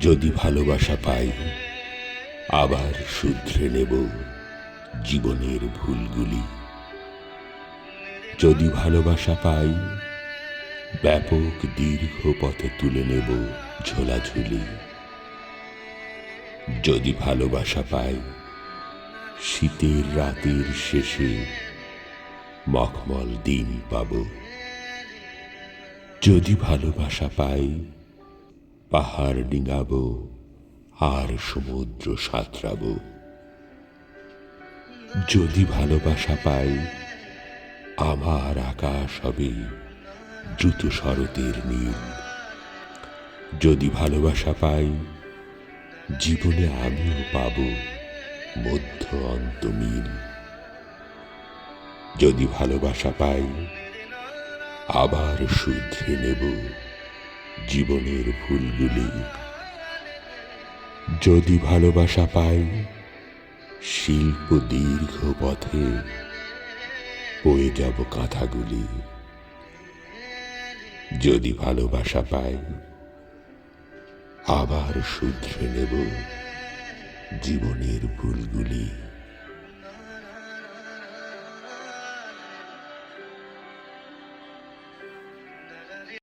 যদি ভালোবাসা পাই, আবার শুধরে নেব জীবনের ভুলগুলি। যদি ভালোবাসা পাই, ব্যাপক দীর্ঘ পথে তুলে নেব ঝোলাঝুলি। যদি ভালোবাসা পাই শীতের রাতের শেষে মখমল দিন পাব। যদি ভালোবাসা পাই, পাহাড় ডিঙাবো, আর সমুদ্র সাঁতরাব। যদি ভালোবাসা পাই, আমার আকাশ হবে দ্রুত শরতের নীল। যদি ভালোবাসা পাই, জীবনে আমিও পাব। মধ্য অন্ত মিল যদি ভালোবাসা পাই, আবার শুধরে নেব জীবনের ভুলগুলি। যদি ভালোবাসা পাই, শিল্প দীর্ঘ পথে বয়ে যাব কাঁথাগুলি। যদি ভালোবাসা পাই, আবার শুধরে নেব জীবনের ভুলগুলি।